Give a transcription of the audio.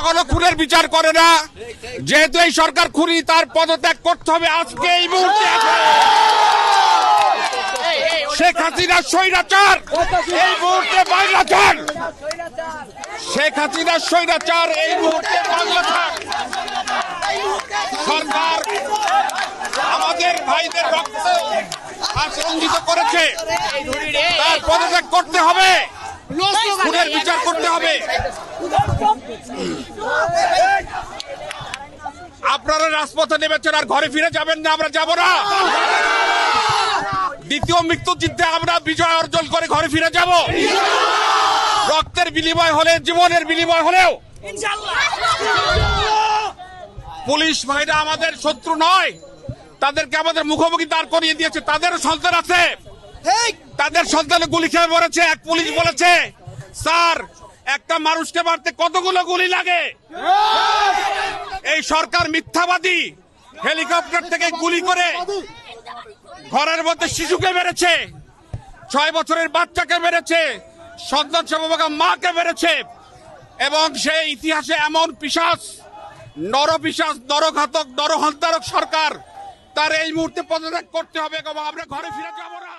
কখনো খুনের বিচার করে না। যেহেতু এই সরকার খুনি, তার পদত্যাগ করতে হবে আজকে এই মুহূর্তে। শেখ হাসিনা স্বৈরাচার, এই মুহূর্তে বাংলাচার শেখ হাসিনা স্বৈরাচার, এই মুহূর্তে বাংলাচার সরকার আমাদের ভাইদের রক্ত আচরঞ্জিত করেছে। তার পদত্যাগ করতে হবে। খুনের বিচার করতে হবে। আপনারা রাজপথে নেমেছেন আর ঘরে ফিরে যাবেন না আমরা যাব না। দ্বিতীয় মৃত্যু যুদ্ধে আমরা বিজয় অর্জন করে ঘরে ফিরে যাব। রক্তের বিনিময় হলে জীবনের বিনিময় হলেও পুলিশ ভাইরা আমাদের শত্রু নয়। তাদেরকে আমাদের মুখোমুখি দাঁড় করিয়ে দিয়েছে। তাদেরও সন্তান আছে। তাদের সন্তানে গুলি খেয়ে মরেছে এক পুলিশ বলেছে। স্যার, একটা মানুষকে মারতে কতগুলো গুলি লাগে? এই সরকার মিথ্যাবাদী। হেলিকপ্টার থেকে গুলি করে ঘরের মধ্যে শিশুকে মেরেছে, ছয় বছরের বাচ্চাকে মেরেছে, সন্তান সমবাগা মাকে মেরেছে, এবং সে ইতিহাসে এমন পিসাস নরপিসাস নরঘাতক নরহন্তারক সরকার, তার এই মুহূর্তে পদত্যাগ করতে হবে আমরা ঘরে ফিরে যাব না।